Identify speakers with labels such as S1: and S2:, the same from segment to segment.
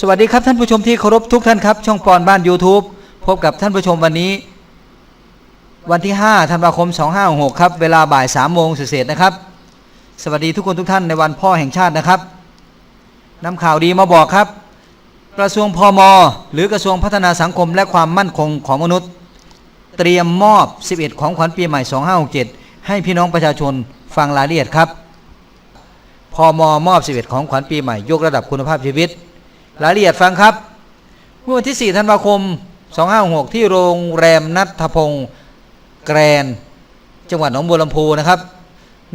S1: สวัสดีครับท่านผู้ชมที่เคารพทุกท่านครับ ช่องปอนบ้าน YouTube พบกับท่านผู้ชมวันนี้ วันที่5ธันวาคม 2566ครับ เวลาบ่าย3โมงเศษนะครับ สวัสดีทุกคนทุกท่านในวันพ่อแห่งชาตินะครับนำข่าวดีมาบอกครับ กระทรวงพมหรือกระทรวงพัฒนาสังคมและความมั่นคงของมนุษย์ เตรียมมอบ 11 ของขวัญปีใหม่ 2567 ให้พี่น้องประชาชนฟังรายละเอียดครับพมมอบ 11 ของขวัญปีใหม่ยกระดับคุณภาพชีวิต รายละเอียดฟังครับเมื่อวันที่ 4 ธันวาคม 2566ที่โรงแรมนัทพงศ์แกรน จังหวัดหนองบัวลำพูนะครับ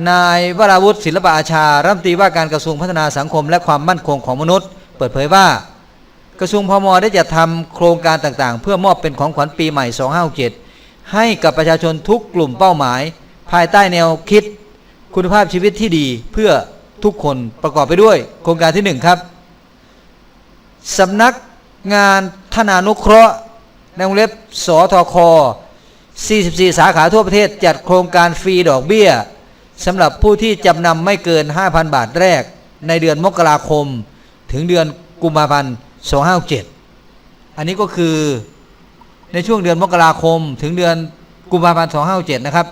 S1: นายวราวุฒิศิลปะอาชา รัฐมนตรีว่าการกระทรวงพัฒนาสังคม และความมั่นคงของมนุษย์ เปิดเผยว่า กระทรวงพมได้จัดทำโครงการต่างๆ เพื่อมอบเป็นของขวัญปีใหม่ 2567ให้กับประชาชนทุกกลุ่มเป้าหมาย ภายใต้แนวคิด คุณภาพชีวิตที่ดีเพื่อทุกคนประกอบไปด้วย โครงการที่ 1 ครับ สำนักงานธนานุเคราะห์ในวงเล็บสทค 44 สาขาทั่วประเทศจัดโครงการฟรีดอกเบี้ยสำหรับผู้ที่จำนำไม่เกิน 5,000 บาทแรก ในเดือนมกราคม ถึงเดือนกุมภาพันธ์ 2567อันนี้ก็คือในช่วงเดือนมกราคม ถึงเดือนกุมภาพันธ์ 2567นะครับ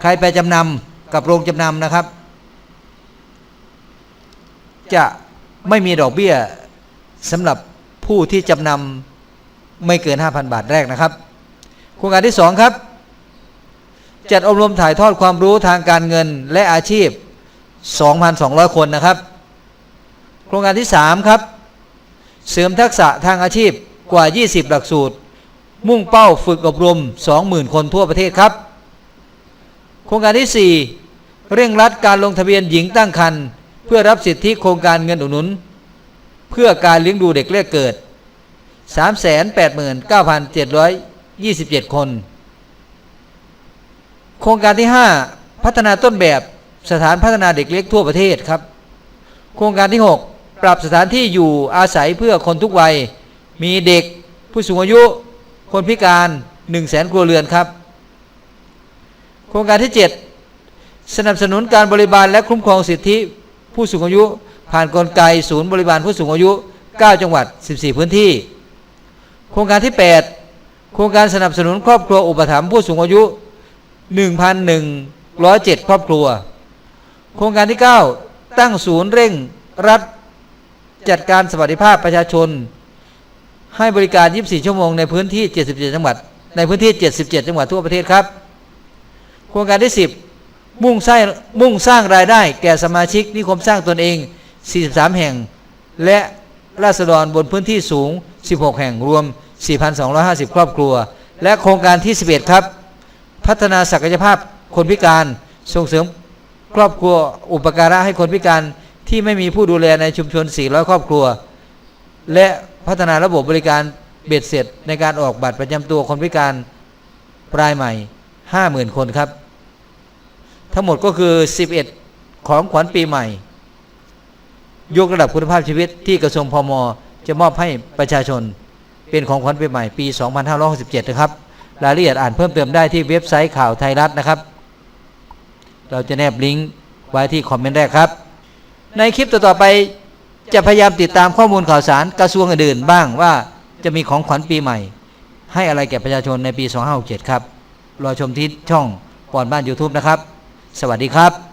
S1: ใครไปจำนำกับโรงจำนำนะครับ จะไม่มีดอกเบี้ย สำหรับผู้ที่จำนำไม่เกิน 5,000 บาทแรกนะครับ โครงการที่ 2 ครับ จัดอบรมถ่ายทอดความรู้ทางการเงินและอาชีพ 2,200 คนนะครับ โครงการที่ 3 ครับ เสริมทักษะทางอาชีพกว่า 20 หลักสูตร มุ่งเป้าฝึกอบรม 20,000 คนทั่วประเทศครับ โครงการที่ 4 เร่งรัดการลงทะเบียนหญิงตั้งครรภ์เพื่อรับสิทธิโครงการเงินอุดหนุน เพื่อการเลี้ยงดูเด็กแรกเกิด 389,727 คน โครงการที่ 5 พัฒนาต้นแบบสถานพัฒนาเด็กเล็กทั่วประเทศครับ โครงการที่ 6 ปรับสถานที่อยู่อาศัยเพื่อคนทุกวัย มีเด็กผู้สูงอายุ คนพิการ 1 0 0 0 0แสนครัวเรือนครับ โครงการที่ 7 สนับสนุนการบริบาลและคุ้มครองสิทธิผู้สูงอายุ ผ่านกลไกศูนย์บริบาลผู้สูงอายุ 9 จังหวัด 14 พื้นที่ โครงการที่ 8 โครงการสนับสนุนครอบครัวอุปถัมภ์ผู้สูงอายุ 1,107 ครอบครัว โครงการที่ 9 ตั้งศูนย์เร่งรัดจัดการสวัสดิภาพประชาชน ให้บริการ 24 ชั่วโมงในพื้นที่ 77 จังหวัด ในพื้นที่ 77 จังหวัดทั่วประเทศครับ โครงการที่ 10 มุ่งสร้างมุ่งสร้างรายได้แก่สมาชิกนิคมสร้างตนเอง 43 แห่ง และราษฎรบนพื้นที่สูง 16 แห่งรวม 4,250 ครอบครัว และโครงการที่ 11 ครับ พัฒนาศักยภาพคนพิการส่งเสริมครอบครัวอุปการะให้คนพิการที่ไม่มีผู้ดูแลในชุมชน 400 ครอบครัว และพัฒนาระบบบริการเบ็ดเสร็จในการออกบัตรประจำตัวคนพิการรายใหม่ 50,000 คนครับ ทั้งหมดก็คือ 11 ของขวัญปีใหม่ ยกระดับคุณภาพชีวิตที่กระทรวงพมจะมอบให้ประชาชน เป็นของขวัญปีใหม่ปี 2567 นะครับ รายละเอียดอ่านเพิ่มเติมได้ที่เว็บไซต์ข่าวไทยรัฐนะครับ เราจะแนบลิงก์ไว้ที่คอมเมนต์แรกครับ ในคลิปต่อๆไปจะพยายามติดตามข้อมูลข่าวสารกระทรวงอื่นบ้างว่าจะมีของขวัญปีใหม่ ให้อะไรแก่ประชาชนในปี 2567 ครับ รอชมที่ช่องปอนบ้าน YouTube นะครับ สวัสดีครับ